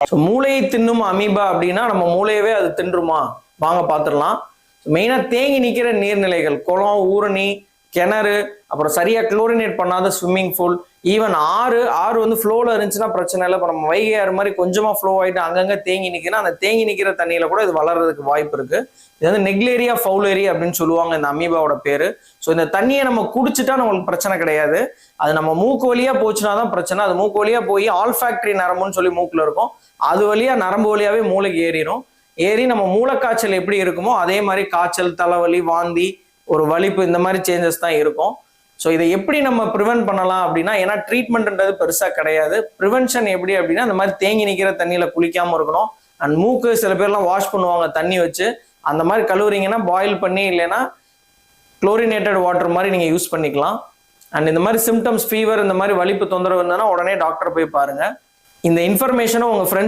So மூளையை தின்னும் amoeba அப்படின்னா நம்ம மூளையவே அது தின்றுமா? வாங்க பார்த்துடலாம். மெயினாக தேங்கி நிற்கிற நீர்நிலைகள் குளம் ஊரணி கிணறு அப்புறம் சரியா குளோரினேட் பண்ணாத ஸ்விம்மிங் பூல் ஈவன் ஆறு ஆறு வந்து ஃப்ளோவில் இருந்துச்சுன்னா பிரச்சனை இல்லை. இப்போ நம்ம வைகை ஆறு மாதிரி கொஞ்சமாக ஃப்ளோ ஆகிட்டு அங்கங்கே தேங்கி நிற்கினா அந்த தேங்கி நிற்கிற தண்ணியில் கூட இது வளர்றதுக்கு வாய்ப்பு இருக்கு. இது வந்து நெக்லேரியா ஃபவுலேரி அப்படின்னு சொல்லுவாங்க இந்த அமீபாவோட பேரு. ஸோ இந்த தண்ணியை நம்ம குடிச்சிட்டா நம்மளுக்கு பிரச்சனை கிடையாது. அது நம்ம மூக்கு வழியாக போச்சுன்னா தான் பிரச்சனை. அது மூக்கு வழியாக போய் ஆல் ஃபேக்டரி நரம்புன்னு சொல்லி மூக்கில் இருக்கும். அது வழியாக நரம்பு வழியாகவே மூளைக்கு ஏறிடும் ஏறி நம்ம மூளைக்காய்ச்சல் எப்படி இருக்குமோ அதே மாதிரி காய்ச்சல் தலைவலி வாந்தி ஒரு வலிப்பு இந்த மாதிரி சேஞ்சஸ் தான் இருக்கும். ஸோ இதை எப்படி நம்ம ப்ரிவென்ட் பண்ணலாம் அப்படின்னா ஏன்னா ட்ரீட்மெண்ட்ன்றது பெருசாக கிடையாது. ப்ரிவென்ஷன் எப்படி அப்படின்னா இந்த மாதிரி தேங்கி நிற்கிற தண்ணியில் குளிக்காமல் இருக்கணும். அண்ட் மூக்கு சில பேர்லாம் வாஷ் பண்ணுவாங்க தண்ணி வச்சு. அந்த மாதிரி கழுவுறீங்கன்னா பாயில் பண்ணி இல்லைன்னா குளோரினேட்டட் வாட்டர் மாதிரி நீங்கள் யூஸ் பண்ணிக்கலாம். அண்ட் இந்த மாதிரி சிம்டம்ஸ் ஃபீவர் இந்த மாதிரி வலிப்பு தொந்தரவு இருந்ததுன்னா உடனே டாக்டர் போய் பாருங்க. இந்த இன்ஃபர்மேஷனை உங்கள் ஃப்ரெண்ட்ஸ்